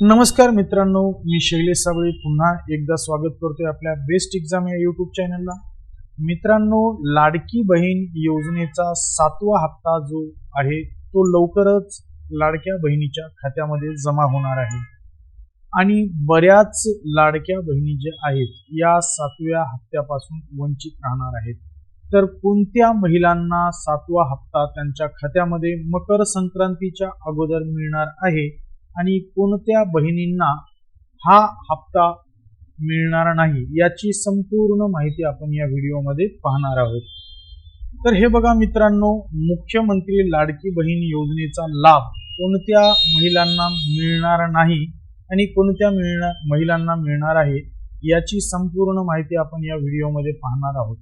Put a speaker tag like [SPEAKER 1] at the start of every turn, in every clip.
[SPEAKER 1] नमस्कार मित्रांनो मी शैलेश साबळे पुन्हा एकदा स्वागत करतोय आपल्या बेस्ट एक्झाम या युट्यूब चॅनलला मित्रांनो लाडकी बहीण योजनेचा सातवा हप्ता जो आहे तो लवकरच लाडक्या बहिणीच्या खात्यामध्ये जमा होणार आहे. आणि बऱ्याच लाडक्या बहिणी ज्या आहेत या सातव्या हप्त्यापासून वंचित राहणार आहेत. तर कोणत्या महिलांना सातवा हप्ता त्यांच्या खात्यामध्ये मकर संक्रांतीच्या अगोदर मिळणार आहे आणि कोणत्या बहिणींना हा हप्ता मिळणार नाही याची संपूर्ण माहिती आपण या व्हिडिओमध्ये पाहणार आहोत. तर हे बघा मित्रांनो मुख्यमंत्री लाडकी बहीण योजनेचा लाभ कोणत्या महिलांना मिळणार नाही आणि कोणत्या मिळणार महिलांना मिळणार आहे याची संपूर्ण माहिती आपण या व्हिडिओमध्ये पाहणार आहोत.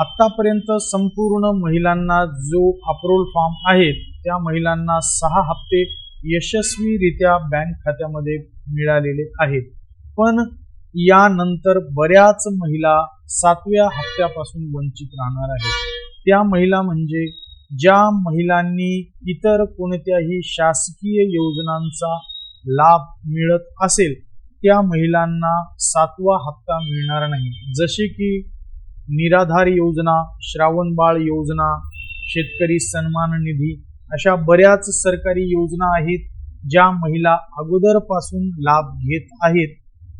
[SPEAKER 1] आतापर्यंत संपूर्ण महिलांना जो अप्रोल फॉर्म आहेत त्या महिलांना सहा हप्ते यशस्वीरित्या बँक खात्यामध्ये मिळालेले आहेत. पण यानंतर बऱ्याच महिला सातव्या हप्त्यापासून वंचित राहणार आहेत. त्या महिला म्हणजे ज्या महिलांनी इतर कोणत्याही शासकीय योजनांचा लाभ मिळत असेल त्या महिलांना सातवा हप्ता मिळणार नाही. जसे की निराधार योजना श्रावणबाळ योजना शेतकरी सन्मान निधी अशा बऱ्याच सरकारी योजना आहेत ज्या महिला अगोदरपासून लाभ घेत आहेत.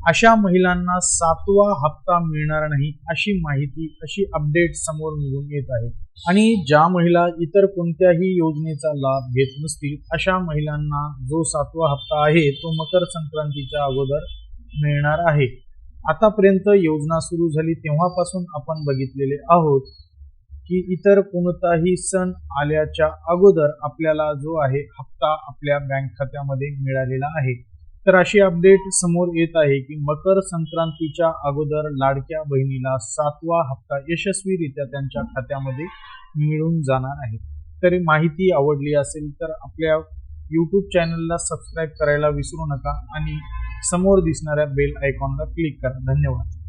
[SPEAKER 1] अशा महिलांना सातवा हप्ता मिळणार नाही अशी माहिती अशी अपडेट समोर निघून येत आहे. आणि ज्या महिला इतर कोणत्याही योजनेचा लाभ घेत नसतील अशा महिलांना जो सातवा हप्ता आहे तो मकर संक्रांतीच्या अगोदर मिळणार आहे. आतापर्यंत योजना सुरू झाली तेव्हापासून आपण बघितलेले आहोत. की इतर कोणताही सण आल्याच्या अगोदर आपल्याला जो आहे हप्ता आपल्या बँक खात्यामध्ये मिळालेला आहे. तर अशी अपडेट समोर येत आहे की मकर संक्रांतीच्या अगोदर लाडक्या बहिणीला सातवा हप्ता यशस्वीरित्या त्यांच्या खात्यामध्ये मिळून जाणार आहे. तरी माहिती आवडली असेल तर आपल्या यूट्यूब चॅनलला सबस्क्राईब करायला विसरू नका आणि समोर दिसणाऱ्या बेल आयकॉनला क्लिक करा. धन्यवाद.